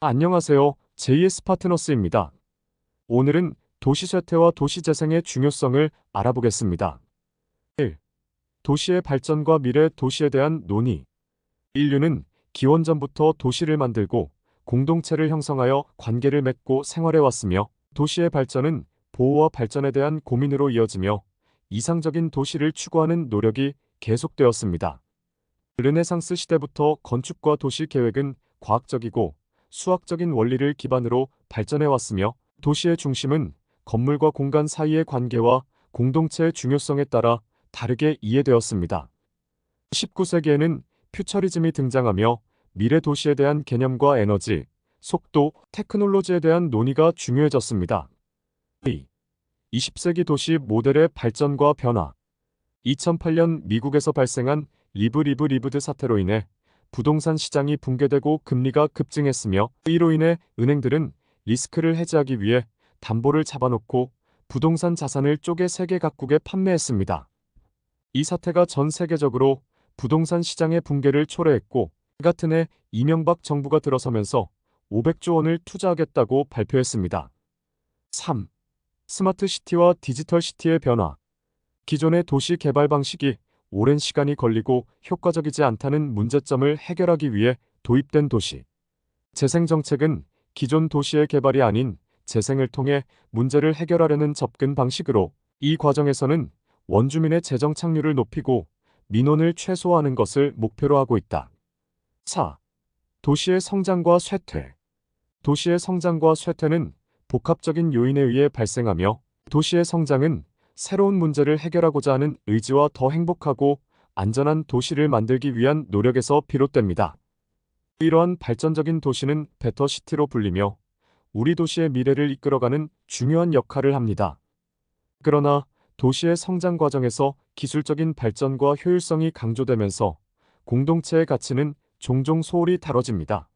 안녕하세요. JS 파트너스입니다. 오늘은 도시 쇠퇴와 도시 재생의 중요성을 알아보겠습니다. 1. 도시의 발전과 미래 도시에 대한 논의. 인류는 기원전부터 도시를 만들고 공동체를 형성하여 관계를 맺고 생활해 왔으며 도시의 발전은 보호와 발전에 대한 고민으로 이어지며 이상적인 도시를 추구하는 노력이 계속되었습니다. 르네상스 시대부터 건축과 도시 계획은 과학적이고 수학적인 원리를 기반으로 발전해 왔으며 도시의 중심은 건물과 공간 사이의 관계와 공동체의 중요성에 따라 다르게 이해되었습니다. 19세기에는 퓨처리즘이 등장하며 미래 도시에 대한 개념과 에너지, 속도, 테크놀로지에 대한 논의가 중요해졌습니다. 2. 20세기 도시 모델의 발전과 변화 2008년 미국에서 발생한 리브 리브 리브드 사태로 인해 부동산 시장이 붕괴되고 금리가 급증했으며 이로 인해 은행들은 리스크를 해지하기 위해 담보를 잡아놓고 부동산 자산을 쪼개 세계 각국에 판매했습니다. 이 사태가 전 세계적으로 부동산 시장의 붕괴를 초래했고 이 같은 해 이명박 정부가 들어서면서 500조 원을 투자하겠다고 발표했습니다. 3. 스마트 시티와 디지털 시티의 변화 기존의 도시 개발 방식이 오랜 시간이 걸리고 효과적이지 않다는 문제점을 해결하기 위해 도입된 도시. 재생 정책은 기존 도시의 개발이 아닌 재생을 통해 문제를 해결하려는 접근 방식으로 이 과정에서는 원주민의 재정 착률을 높이고 민원을 최소화하는 것을 목표로 하고 있다. 4. 도시의 성장과 쇠퇴. 도시의 성장과 쇠퇴는 복합적인 요인에 의해 발생하며 도시의 성장은 새로운 문제를 해결하고자 하는 의지와 더 행복하고 안전한 도시를 만들기 위한 노력에서 비롯됩니다. 이러한 발전적인 도시는 베터시티로 불리며 우리 도시의 미래를 이끌어가는 중요한 역할을 합니다. 그러나 도시의 성장 과정에서 기술적인 발전과 효율성이 강조되면서 공동체의 가치는 종종 소홀히 다뤄집니다.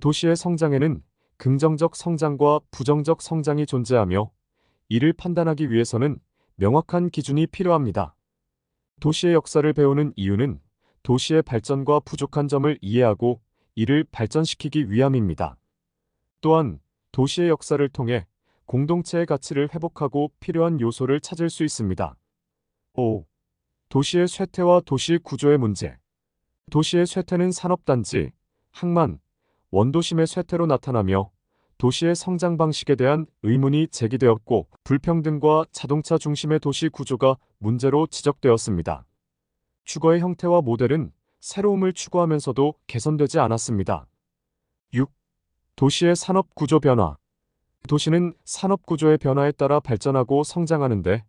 도시의 성장에는 긍정적 성장과 부정적 성장이 존재하며 이를 판단하기 위해서는 명확한 기준이 필요합니다. 도시의 역사를 배우는 이유는 도시의 발전과 부족한 점을 이해하고 이를 발전시키기 위함입니다. 또한 도시의 역사를 통해 공동체의 가치를 회복하고 필요한 요소를 찾을 수 있습니다. 5. 도시의 쇠퇴와 도시 구조의 문제. 도시의 쇠퇴는 산업단지, 항만, 원도심의 쇠퇴로 나타나며 도시의 성장 방식에 대한 의문이 제기되었고 불평등과 자동차 중심의 도시 구조가 문제로 지적되었습니다. 주거의 형태와 모델은 새로움을 추구하면서도 개선되지 않았습니다. 6. 도시의 산업 구조 변화. 도시는 산업 구조의 변화에 따라 발전하고 성장하는데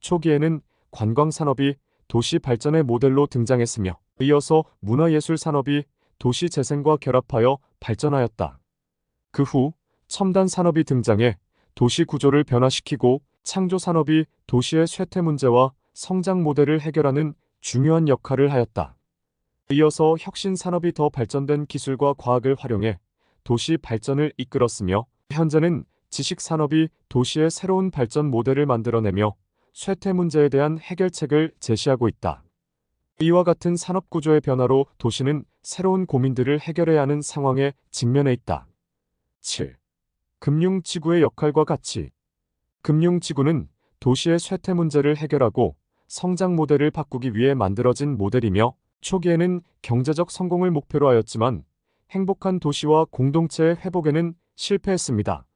초기에는 관광 산업이 도시 발전의 모델로 등장했으며 이어서 문화예술 산업이 도시 재생과 결합하여 발전하였다. 그 후 첨단 산업이 등장해 도시 구조를 변화시키고 창조 산업이 도시의 쇠퇴 문제와 성장 모델을 해결하는 중요한 역할을 하였다. 이어서 혁신 산업이 더 발전된 기술과 과학을 활용해 도시 발전을 이끌었으며 현재는 지식 산업이 도시의 새로운 발전 모델을 만들어내며 쇠퇴 문제에 대한 해결책을 제시하고 있다. 이와 같은 산업 구조의 변화로 도시는 새로운 고민들을 해결해야 하는 상황에 직면해 있다. 7. 금융지구의 역할과 같이 금융지구는 도시의 쇠퇴 문제를 해결하고 성장 모델을 바꾸기 위해 만들어진 모델이며 초기에는 경제적 성공을 목표로 하였지만 행복한 도시와 공동체의 회복에는 실패했습니다.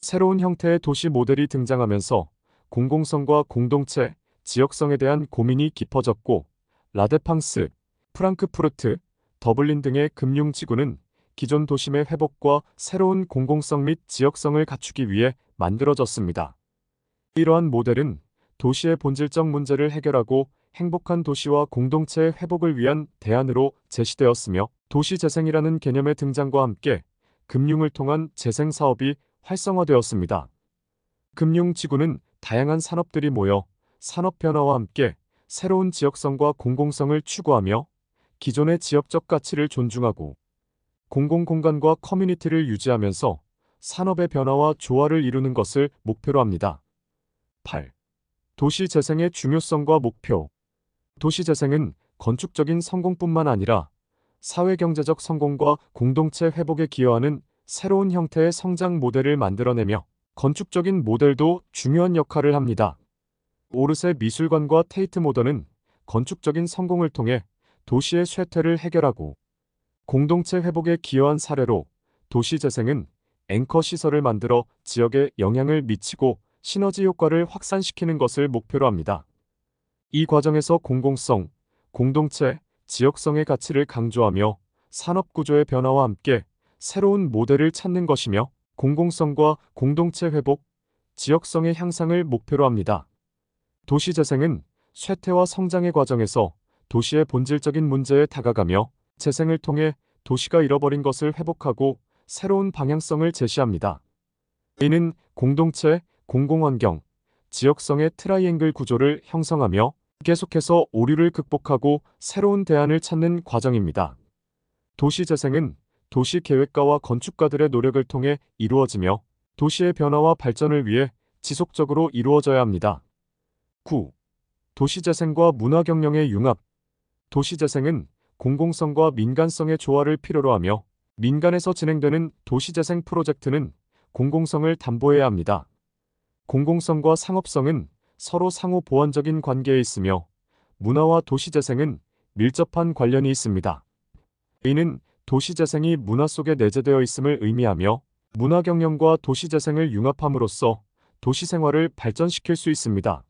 새로운 형태의 도시 모델이 등장하면서 공공성과 공동체, 지역성에 대한 고민이 깊어졌고 라데팡스, 프랑크푸르트, 더블린 등의 금융지구는 기존 도심의 회복과 새로운 공공성 및 지역성을 갖추기 위해 만들어졌습니다. 이러한 모델은 도시의 본질적 문제를 해결하고 행복한 도시와 공동체의 회복을 위한 대안으로 제시되었으며 도시 재생이라는 개념의 등장과 함께 금융을 통한 재생 사업이 활성화되었습니다. 금융 지구는 다양한 산업들이 모여 산업 변화와 함께 새로운 지역성과 공공성을 추구하며 기존의 지역적 가치를 존중하고 공공공간과 커뮤니티를 유지하면서 산업의 변화와 조화를 이루는 것을 목표로 합니다. 8. 도시 재생의 중요성과 목표. 도시 재생은 건축적인 성공뿐만 아니라 사회 경제적 성공과 공동체 회복에 기여하는 새로운 형태의 성장 모델을 만들어내며 건축적인 모델도 중요한 역할을 합니다. 오르세 미술관과 테이트 모던은 건축적인 성공을 통해 도시의 쇠퇴를 해결하고 공동체 회복에 기여한 사례로 도시 재생은 앵커 시설을 만들어 지역에 영향을 미치고 시너지 효과를 확산시키는 것을 목표로 합니다. 이 과정에서 공공성, 공동체, 지역성의 가치를 강조하며 산업 구조의 변화와 함께 새로운 모델을 찾는 것이며 공공성과 공동체 회복, 지역성의 향상을 목표로 합니다. 도시 재생은 쇠퇴와 성장의 과정에서 도시의 본질적인 문제에 다가가며 재생을 통해 도시가 잃어버린 것을 회복하고 새로운 방향성을 제시합니다. 이는 공동체, 공공환경, 지역성의 트라이앵글 구조를 형성하며 계속해서 오류를 극복하고 새로운 대안을 찾는 과정입니다. 도시 재생은 도시 계획가와 건축가들의 노력을 통해 이루어지며 도시의 변화와 발전을 위해 지속적으로 이루어져야 합니다. 9. 도시 재생과 문화 경영의 융합 도시 재생은 공공성과 민간성의 조화를 필요로 하며 민간에서 진행되는 도시재생 프로젝트는 공공성을 담보해야 합니다. 공공성과 상업성은 서로 상호 보완적인 관계에 있으며 문화와 도시재생은 밀접한 관련이 있습니다. 이는 도시재생이 문화 속에 내재되어 있음을 의미하며 문화경영과 도시재생을 융합함으로써 도시생활을 발전시킬 수 있습니다.